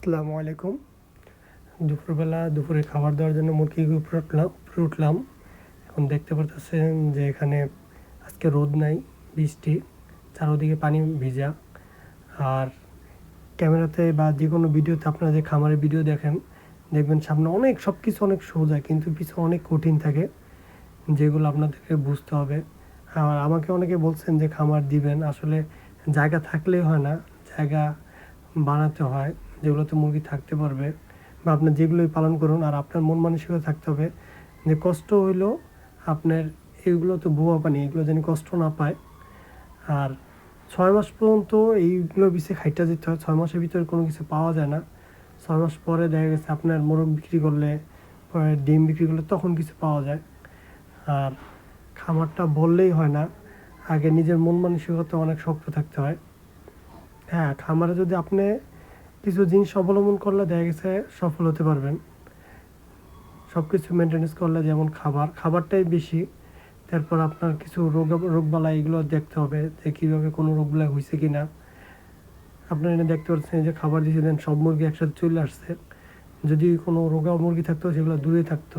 আসসালামু আলাইকুম। দুপুরবেলা দুপুরে খাবার দেওয়ার জন্য মুরগির উপরে উঠলাম উপরে উঠলাম। এখন দেখতে পারতেছেন যে এখানে আজকে রোদ নাই, বৃষ্টি, চারোদিকে পানি ভিজা। আর ক্যামেরাতে বা যে কোনো ভিডিওতে আপনারা যে খামারের ভিডিও দেখেন, দেখবেন সামনে অনেক সব কিছু অনেক সোজা, কিন্তু পিছু অনেক কঠিন থাকে, যেগুলো আপনাদেরকে বুঝতে হবে। আর আমাকে অনেকে বলছেন যে খামার দিবেন, আসলে জায়গা থাকলেই হয় না, জায়গা বানাতে হয়। যেগুলোতে মুরগি থাকতে পারবে বা আপনার যেগুলোই পালন করুন আর আপনার মন মানসিকতা থাকতে হবে, যে কষ্ট হইল আপনার এইগুলো তো বুয়া পানি, এগুলো যেন কষ্ট না পায়। আর ছয় মাস পর্যন্ত এইগুলো বিষয়ে খাইটা যেতে হয়, ছয় মাসের ভিতরে কোনো কিছু পাওয়া যায় না। ছয় মাস পরে দেখা গেছে আপনার মোরগ বিক্রি করলে ডিম বিক্রি করলে তখন কিছু পাওয়া যায়। আর খামারটা বললেই হয় না, আগে নিজের মন মানসিকতা অনেক শক্ত থাকতে হয়। হ্যাঁ খামারে যদি আপনি কিছু জিনিস অবলম্বন করলে দেখা গেছে সফল হতে পারবেন। সব কিছু মেনটেন্স করলে যেমন খাবার, খাবারটাই বেশি। তারপর আপনার কিছু রোগ রোগবালা এগুলো দেখতে হবে যে কীভাবে কোনো রোগবালা হয়েছে কি না আপনার এনে দেখতে পাচ্ছেন যে খাবার দিয়েছিলেন, সব মুরগি একসাথে চলে আসছে। যদি কোনো রোগা মুরগি থাকতো, সেগুলো দূরে থাকতো।